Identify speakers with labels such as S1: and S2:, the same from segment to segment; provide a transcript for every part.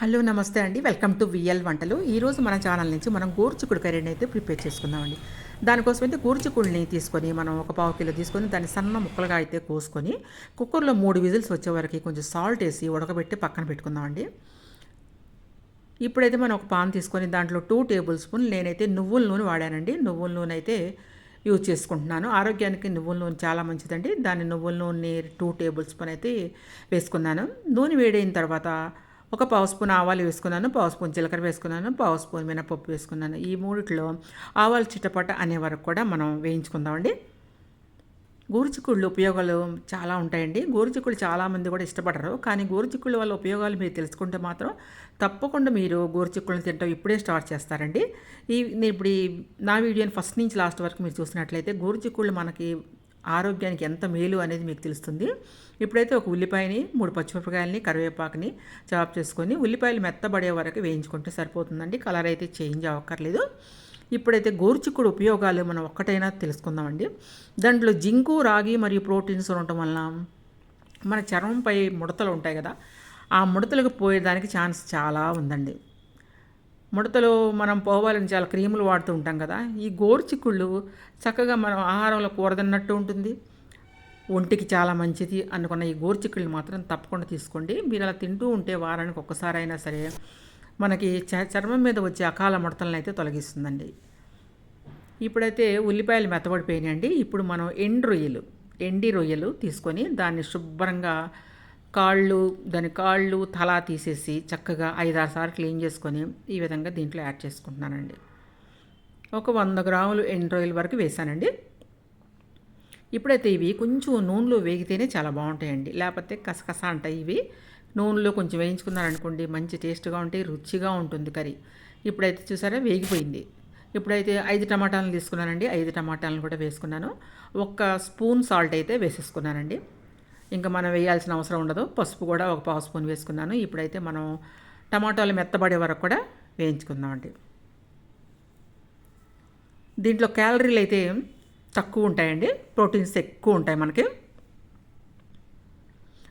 S1: Hello నమస్తే అండి. Welcome to VL వంటలు. ఈరోజు మన ఛానల్ నుంచి మనం గోరుచిక్కుడు కర్రీని అయితే ప్రిపేర్ చేసుకుందామండి. దానికోసం అయితే గోరుచిక్కుడిని తీసుకొని మనం ఒక పావు కిలో తీసుకొని దాన్ని సన్న ముక్కలుగా అయితే కోసుకొని కుక్కర్లో మూడు విజిల్స్ వచ్చే వరకు కొంచెం సాల్ట్ వేసి ఉడకబెట్టి పక్కన పెట్టుకుందామండి. ఇప్పుడైతే మనం ఒక పాన్ తీసుకొని దాంట్లో టూ టేబుల్ స్పూన్ నేనైతే నువ్వుల నూనె వాడానండి. నువ్వుల నూనె అయితే యూజ్ చేసుకుంటున్నాను. ఆరోగ్యానికి నువ్వుల నూనె చాలా మంచిదండి. దాన్ని నువ్వుల నూనె టూ టేబుల్ స్పూన్ అయితే వేసుకున్నాను. నూనె వేడైన తర్వాత ఒక పావు స్పూన్ ఆవాలు వేసుకున్నాను పావు స్పూన్ జీలకర్ర వేసుకున్నాను పావు స్పూన్ మినపప్పు వేసుకున్నాను. ఈ మూడిట్లో ఆవాలు చిట్టపట అనే వరకు కూడా మనం వేయించుకుందామండి. గోరుచిక్కుళ్ళు ఉపయోగాలు చాలా ఉంటాయండి. గోరుచిక్కుళ్ళు చాలామంది కూడా ఇష్టపడరు. కానీ గోరుచిక్కుళ్ళ వల్ల ఉపయోగాలు మీరు తెలుసుకుంటే మాత్రం తప్పకుండా మీరు గోరుచిక్కుళ్ళని తింటాం ఇప్పుడే స్టార్ట్ చేస్తారండి. ఈ నేను ఇప్పుడు ఈ నా వీడియోని ఫస్ట్ నుంచి లాస్ట్ వరకు మీరు చూసినట్లయితే గోరుచిక్కుళ్ళు మనకి ఆరోగ్యానికి ఎంత మేలు అనేది మీకు తెలుస్తుంది. ఇప్పుడైతే ఒక ఉల్లిపాయని మూడు పచ్చిమిరపకాయలని కరివేపాకుని చాప్ చేసుకొని ఉల్లిపాయలు మెత్తబడే వరకు వేయించుకుంటే సరిపోతుందండి. కలర్ అయితే చేంజ్ అవ్వక్కర్లేదు. ఇప్పుడైతే గోరుచిక్కుడు ఉపయోగాలు మనం ఒక్కటైనా తెలుసుకుందామండి. దాంట్లో జింకు రాగి మరియు ప్రోటీన్స్ ఉండటం వలన మన చర్మంపై ముడతలు ఉంటాయి కదా ఆ ముడతలకు పోయేదానికి ఛాన్స్ చాలా ఉందండి. ముడతలు మనం పోవాలని చాలా క్రీములు వాడుతూ ఉంటాం కదా. ఈ గోరుచిక్కుళ్ళు చక్కగా మనం ఆహారంలో కూరదన్నట్టు ఉంటుంది. ఒంటికి చాలా మంచిది అనుకున్న ఈ గోరుచిక్కుళ్ళు మాత్రం తప్పకుండా తీసుకోండి. మీరు అలా తింటూ ఉంటే వారానికి ఒక్కసారి అయినా సరే మనకి చర్మం మీద వచ్చే అకాల ముడతలను అయితే తొలగిస్తుందండి. ఇప్పుడైతే ఉల్లిపాయలు మెత్తబడిపోయినాయండి. ఇప్పుడు మనం ఎండు రొయ్యలు ఎండి రొయ్యలు తీసుకొని దాన్ని శుభ్రంగా కాళ్ళు దాని కాళ్ళు తల తీసేసి చక్కగా ఐదారు సార్లు క్లీన్ చేసుకొని ఈ విధంగా దీంట్లో యాడ్ చేసుకుంటున్నానండి. ఒక వంద గ్రాములు ఎండు వరకు వేసానండి. ఇప్పుడైతే ఇవి కొంచెం నూనెలో వేగితేనే చాలా బాగుంటాయండి. లేకపోతే కసకస అంటాయి ఇవి. నూనెలో కొంచెం వేయించుకున్నారనుకోండి మంచి టేస్ట్గా ఉంటాయి రుచిగా ఉంటుంది కర్రీ. ఇప్పుడైతే చూసారా వేగిపోయింది. ఇప్పుడైతే ఐదు టమాటాలను తీసుకున్నానండి. ఐదు టమాటాలను కూడా వేసుకున్నాను. ఒక్క స్పూన్ సాల్ట్ అయితే వేసేసుకున్నానండి. ఇంకా మనం వేయాల్సిన అవసరం ఉండదు. పసుపు కూడా ఒక పావు స్పూన్ వేసుకున్నాను. ఇప్పుడైతే మనం టమాటాలు మెత్తబడే వరకు కూడా వేయించుకుందామండి. దీంట్లో క్యాలరీలు అయితే తక్కువ ఉంటాయండి. ప్రోటీన్స్ ఎక్కువ ఉంటాయి మనకి.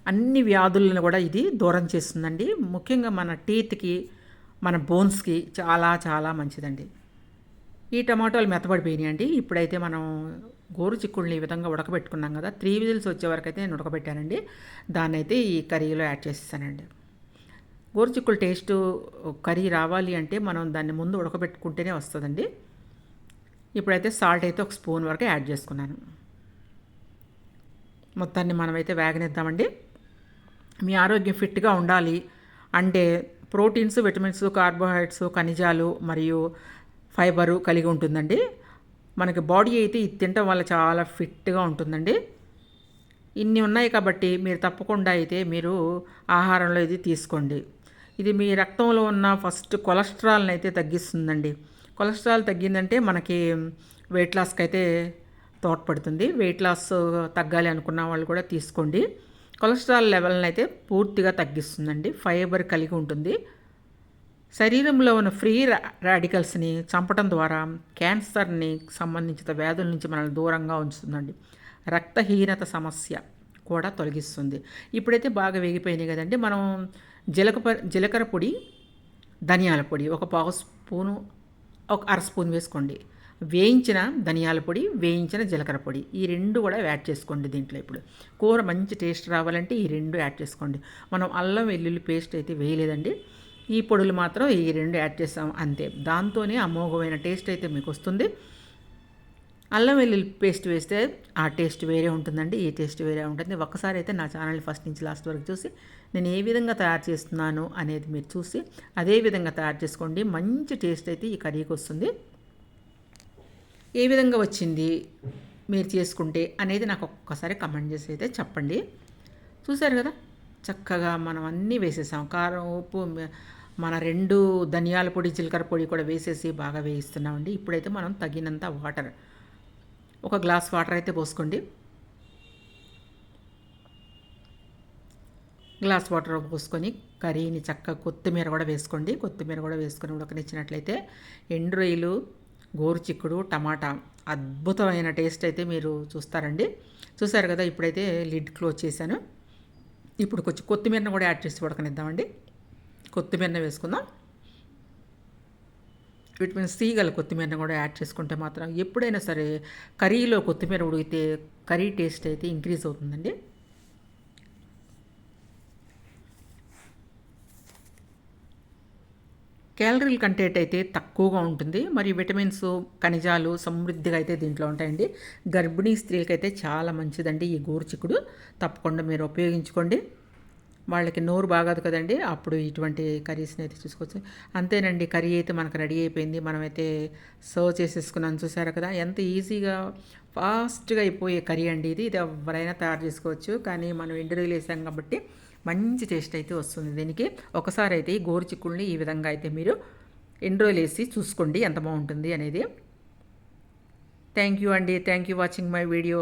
S1: అన్ని వ్యాధులను కూడా ఇది దూరం చేస్తుందండి. ముఖ్యంగా మన టీత్కి మన బోన్స్కి చాలా చాలా మంచిదండి. ఈ టమాటోలు మెత్తబడిపోయినాయండి ఇప్పుడైతే మనం గోరు చిక్కుళ్ళని ఈ విధంగా ఉడకబెట్టుకున్నాం కదా త్రీ విజిల్స్ వచ్చే వరకు అయితే నేను ఉడకబెట్టానండి. దాన్ని అయితే ఈ కర్రీలో యాడ్ చేసేసానండి. గోరు చిక్కుడు టేస్ట్ కర్రీ రావాలి అంటే మనం దాన్ని ముందు ఉడకబెట్టుకుంటేనే వస్తుందండి. ఇప్పుడైతే సాల్ట్ అయితే ఒక స్పూన్ వరకు యాడ్ చేసుకున్నాను. మొత్తాన్ని మనమైతే వేగనిద్దామండి. మీ ఆరోగ్యం ఫిట్గా ఉండాలి అంటే ప్రోటీన్స్ విటమిన్స్ కార్బోహైడ్రేట్స్ ఖనిజాలు మరియు ఫైబరు కలిగి ఉంటుందండి. మనకి బాడీ అయితే ఇది తినటం వల్ల చాలా ఫిట్గా ఉంటుందండి. ఇన్ని ఉన్నాయి కాబట్టి మీరు తప్పకుండా అయితే మీరు ఆహారంలో ఇది తీసుకోండి. ఇది మీ రక్తంలో ఉన్న ఫస్ట్ కొలెస్ట్రాల్ని అయితే తగ్గిస్తుందండి. కొలెస్ట్రాల్ తగ్గిందంటే మనకి వెయిట్ లాస్కి అయితే తోడ్పడుతుంది. వెయిట్ లాస్ తగ్గాలి అనుకున్న వాళ్ళు కూడా తీసుకోండి. కొలెస్ట్రాల్ లెవెల్ని అయితే పూర్తిగా తగ్గిస్తుందండి. ఫైబర్ కలిగి ఉంటుంది. శరీరంలో ఉన్న ఫ్రీ రాడికల్స్ని చంపడం ద్వారా క్యాన్సర్ని సంబంధించిన వ్యాధుల నుంచి మనల్ని దూరంగా ఉంచుతుందండి. రక్తహీనత సమస్య కూడా తొలగిస్తుంది. ఇప్పుడైతే బాగా వేగిపోయినాయి కదండి. మనం జీలక జీలకర్ర పొడి ధనియాల పొడి ఒక పావు స్పూను ఒక అర స్పూన్ వేసుకోండి. వేయించిన ధనియాల పొడి వేయించిన జీలకర్ర పొడి ఈ రెండు కూడా యాడ్ చేసుకోండి దీంట్లో ఇప్పుడు. కూర మంచి టేస్ట్ రావాలంటే ఈ రెండు యాడ్ చేసుకోండి. మనం అల్లం వెల్లుల్లి పేస్ట్ అయితే వేయలేదండి. ఈ పొడులు మాత్రం ఈ రెండు యాడ్ చేస్తాం అంతే. దాంతోనే అమోఘమైన టేస్ట్ అయితే మీకు వస్తుంది అల్లం వెల్లుల్లి పేస్ట్ వేస్తే ఆ టేస్ట్ వేరే ఉంటుందండి ఈ టేస్ట్ వేరే ఉంటుంది. ఒక్కసారి అయితే నా ఛానల్ ఫస్ట్ నుంచి లాస్ట్ వరకు చూసి నేను ఏ విధంగా తయారు చేస్తున్నాను అనేది మీరు చూసి అదే విధంగా తయారు చేసుకోండి. మంచి టేస్ట్ అయితే ఈ కర్రీకి వస్తుంది. ఏ విధంగా వచ్చింది మీరు చేసుకుంటే అనేది నాకు ఒక్కసారి కమెంట్ చేసి అయితే చెప్పండి. చూశారు కదా? చక్కగా మనం అన్నీ వేసేసాం. కారం ఉప్పు మన రెండు ధనియాల పొడి జీలకర్ర పొడి కూడా వేసేసి బాగా వేయిస్తున్నామండి. ఇప్పుడైతే మనం తగినంత వాటర్ ఒక గ్లాస్ వాటర్ అయితే పోసుకోండి. గ్లాస్ వాటర్ పోసుకొని కర్రీని చక్కగా కొత్తిమీర కూడా వేసుకోండి. కొత్తిమీర కూడా వేసుకొని ఉడకనిచ్చినట్లయితే ఎండు రొయ్యలు గోరుచిక్కుడు టమాటా అద్భుతమైన టేస్ట్ అయితే మీరు చూస్తారండి. చూసారు కదా ఇప్పుడైతే లిడ్ క్లోజ్ చేశాను. ఇప్పుడు కొంచెం కొత్తిమీరను కూడా యాడ్ చేసి ఉడకనిద్దామండి. కొత్తిమీర వేసుకుందాం. విటమిన్ సి గల కొత్తిమీరని కూడా యాడ్ చేసుకుంటే మాత్రం ఎప్పుడైనా సరే కర్రీలో కొత్తిమీర ఉడికితే కర్రీ టేస్ట్ అయితే ఇంక్రీజ్ అవుతుందండి. క్యాలరీల కంటెంట్ అయితే తక్కువగా ఉంటుంది. మరి విటమిన్స్ ఖనిజాలు సమృద్ధిగా అయితే దీంట్లో ఉంటాయండి. గర్భిణీ స్త్రీలకైతే చాలా మంచిదండి ఈ గోరుచిక్కుడు. తప్పకుండా మీరు ఉపయోగించుకోండి. వాళ్ళకి నోరు బాగదు కదండి. అప్పుడు ఇటువంటి కర్రీస్ని అయితే చూసుకోవచ్చు. అంతేనండి కర్రీ అయితే మనకు రెడీ అయిపోయింది. మనమైతే సర్వ్ చేసేసుకున్నాను చూసారు కదా ఎంత ఈజీగా ఫాస్ట్గా అయిపోయే కర్రీ అండి ఇది. ఇది ఎవరైనా తయారు చేసుకోవచ్చు. కానీ మనం ఇంటర్వ్యూలు వేసాం కాబట్టి మంచి టేస్ట్ అయితే వస్తుంది దీనికి. ఒకసారి అయితే ఈ గోరు చిక్కుల్ని ఈ విధంగా అయితే మీరు ఎండ్రోలు వేసి చూసుకోండి ఎంత బాగుంటుంది అనేది. థ్యాంక్ యూ అండి. Thank you watching my video.